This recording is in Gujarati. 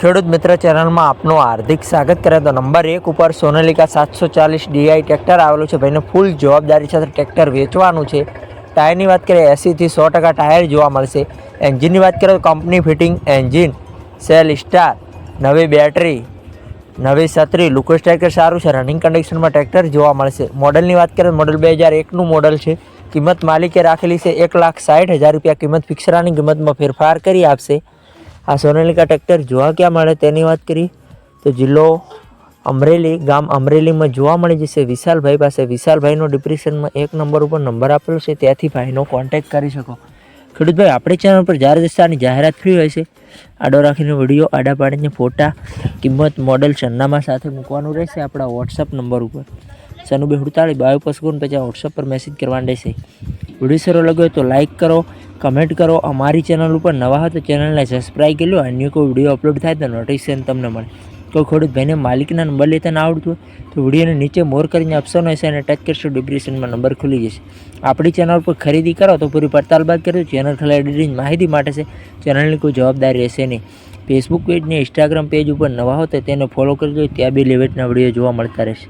ખેડૂત મિત્ર ચેનલમાં આપનું હાર્દિક સ્વાગત કરે તો નંબર એક ઉપર સોનાલિકા સાતસો ચાલીસ ડીઆઈ ટ્રેક્ટર આવેલું છે. ભાઈને ફૂલ જવાબદારી સાથે ટ્રેક્ટર વેચવાનું છે. ટાયરની વાત કરીએ, એંસીથી સો ટકા ટાયર જોવા મળશે. એન્જિનની વાત કરીએ તો company fitting engine, cell star, નવી બેટરી, નવી છત્રી લુકોસ ટ્રેક્ટર સારું છે. રનિંગ કન્ડિશનમાં ટ્રેક્ટર જોવા મળશે. મોડલની વાત કરીએ મોડલ બે હજાર એકનું મોડલ છે. કિંમત માલિકે રાખેલી છે એક લાખ સાઠ હજાર રૂપિયા. કિંમત ફિક્સરાની કિંમતમાં ફેરફાર કરી આપશે. આ સોનાલિકા ટ્રેક્ટર જોવા ક્યાં મળે તેની વાત કરી? તો જિલ્લો અમરેલી, ગામ અમરેલીમાં જોવા મળી જશે વિશાલભાઈ પાસે. વિશાલભાઈનો ડિપ્રેશનમાં એક નંબર ઉપર નંબર આપેલો છે, ત્યાંથી ભાઈનો કોન્ટેક્ટ કરી શકો. ખેડૂતભાઈ, આપણી ચેનલ પર જ્યારે દસ્તાની જાહેરાત ફ્રી હોય છે, આડો રાખીને વીડિયો, આડા પાડીને ફોટા, કિંમત મોડલ સરનામા સાથે મૂકવાનું રહેશે આપણા વોટ્સઅપ નંબર ઉપર. સનુબે હુડતાળી, બાયો પસગુન પછી વોટ્સઅપ પર મેસેજ કરવાનું રહેશે. વીડિયો સારો લાગ્યો તો લાઇક કરો કમેન્ટ કરો. અમારી ચેનલ ઉપર નવા હોય તો ચેનલને સબસ્ક્રાઈબ કરી લો. અન્ય કોઈ વીડિયો અપલોડ થાય તો નોટિફિકેશન તમને મળે. કોઈ ખેડૂત ભાઈને માલિકના નંબર લેતા ના આવડતું તો વિડીયોને નીચે મોર કરીને ઓપ્શન હશે અને ટચ કરશો ડિસ્ક્રિપ્શનમાં નંબર ખુલી જશે. આપણી ચેનલ પર ખરીદી કરો તો પૂરી પડતાલ બાદ કરજો ચેનલ એડિટિંગ માહિતી માટે છે. ચેનલની કોઈ જવાબદારી રહેશે નહીં. ફેસબુક પેજ ને ઇન્સ્ટાગ્રામ પેજ ઉપર નવા હો તો તેને ફોલો કરજો. ત્યાં બી લેવેટના વીડિયો જોવા મળતા રહેશે.